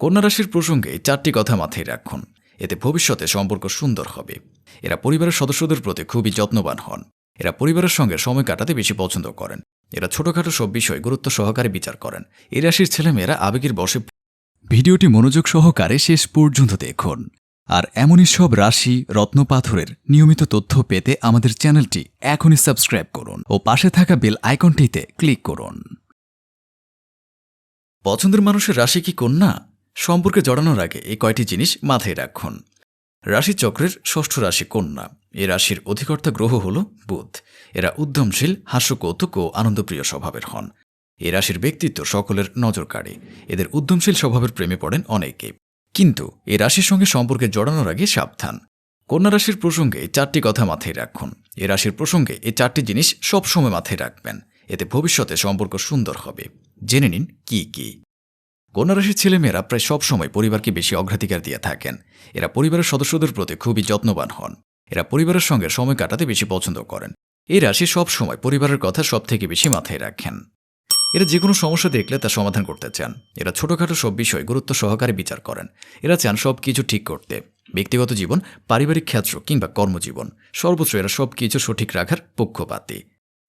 কন্যা রাশির প্রসঙ্গে চারটি কথা মাথায় রাখুন। এতে ভবিষ্যতে সম্পর্ক সুন্দর হবে। এরা পরিবারের সদস্যদের প্রতি খুবই যত্নবান হন। এরা পরিবারের সঙ্গে সময় কাটাতে বেশি পছন্দ করেন। এরা ছোটখাটো সব বিষয় গুরুত্ব সহকারে বিচার করেন। এই রাশির ছেলেমেয়েরা আবেগের বসে ভিডিওটি মনোযোগ সহকারে শেষ পর্যন্ত দেখুন। আর এমনই সব রাশি রত্নপাথরের নিয়মিত তথ্য পেতে আমাদের চ্যানেলটি এখনই সাবস্ক্রাইব করুন ও পাশে থাকা বেল আইকনটিতে ক্লিক করুন। পছন্দের মানুষের রাশি কি কন্যা? সম্পর্কে জড়ানোর আগে এই কয়টি জিনিস মাথায় রাখুন। রাশিচক্রের ষষ্ঠ রাশি কন্যা। এ রাশির অধিকর্তা গ্রহ হল বুধ। এরা উদ্যমশীল, হাস্যকৌতুক ও আনন্দপ্রিয় স্বভাবের হন। এ রাশির ব্যক্তিত্ব সকলের নজর কাড়ে এদের উদ্যমশীল স্বভাবের প্রেমে পড়েন অনেকে। কিন্তু এ রাশির সঙ্গে সম্পর্কে জড়ানোর আগে সাবধান। কন্যা রাশির প্রসঙ্গে চারটি কথা মাথায় রাখুন। এ রাশির প্রসঙ্গে এই চারটি জিনিস সবসময় মাথায় রাখবেন। এতে ভবিষ্যতে সম্পর্ক সুন্দর হবে। জেনে নিন কি কি। কন্যা রাশির ছেলেমেয়েরা প্রায় সবসময় পরিবারকে বেশি অগ্রাধিকার দিয়ে থাকেন। এরা পরিবারের সদস্যদের প্রতি খুবই যত্নবান হন। এরা পরিবারের সঙ্গে সময় কাটাতে বেশি পছন্দ করেন। এই রাশি সবসময় পরিবারের কথা সব থেকে বেশি মাথায় রাখেন। এরা যে কোনো সমস্যা দেখলে তা সমাধান করতে চান। এরা ছোটখাটো সব বিষয় গুরুত্ব সহকারে বিচার করেন। এরা চান সব কিছু ঠিক করতে। ব্যক্তিগত জীবন, পারিবারিক ক্ষেত্র কিংবা কর্মজীবন। সর্বোচ্চ এরা সব কিছু সঠিক রাখার পক্ষপাতী।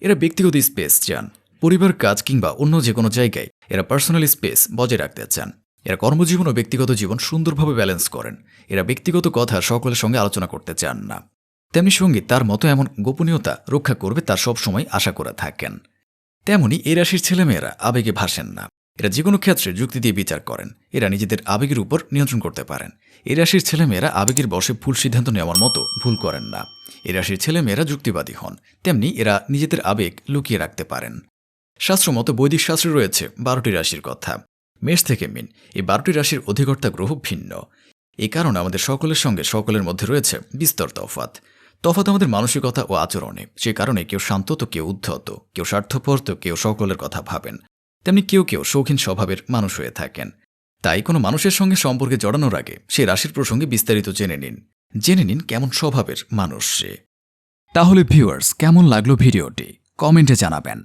এরা ব্যক্তিগত স্পেস চান। পরিবার, কাজ কিংবা অন্য যে কোনো জায়গায় এরা পার্সোনাল স্পেস বজায় রাখতে চান। এরা কর্মজীবন ও ব্যক্তিগত জীবন সুন্দরভাবে ব্যালেন্স করেন। এরা ব্যক্তিগত কথা সকলের সঙ্গে আলোচনা করতে চান না। তেমনি সঙ্গে তার মতো এমন গোপনীয়তা রক্ষা করবে তার সবসময় আশা করে থাকেন। তেমনি এই রাশির ছেলেমেয়েরা আবেগে ভাসেন না। এরা যে কোনো ক্ষেত্রে যুক্তি দিয়ে বিচার করেন। এরা নিজেদের আবেগের উপর নিয়ন্ত্রণ করতে পারেন। এই রাশির ছেলেমেয়েরা আবেগের বসে ভুল সিদ্ধান্ত নেওয়ার মতো ভুল করেন না। এই রাশির ছেলেমেয়েরা যুক্তিবাদী হন। তেমনি এরা নিজেদের আবেগ লুকিয়ে রাখতে পারেন। শাস্ত্রমতো বৈদিক শাস্ত্রে রয়েছে বারোটি রাশির কথা। মেষ থেকে মিন, এই বারোটি রাশির অধিকর্তা গ্রহ ভিন্ন। এই কারণে আমাদের সকলের সঙ্গে সকলের মধ্যে রয়েছে বিস্তর তফাত তফাত আমাদের মানসিকতা ও আচরণে, সে কারণে কেউ শান্ত তো, কেউ উদ্ধত, কেউ স্বার্থপর তো, কেউ সকলের কথা ভাবেন। তেমনি কেউ কেউ শৌখিন স্বভাবের মানুষ হয়ে থাকেন। তাই কোনো মানুষের সঙ্গে সম্পর্কে জড়ানোর আগে সে রাশির প্রসঙ্গে বিস্তারিত জেনে নিন। জেনে নিন কেমন স্বভাবের মানুষ সে। তাহলে ভিউয়ার্স, কেমন লাগল ভিডিওটি? কমেন্টে জানাবেন।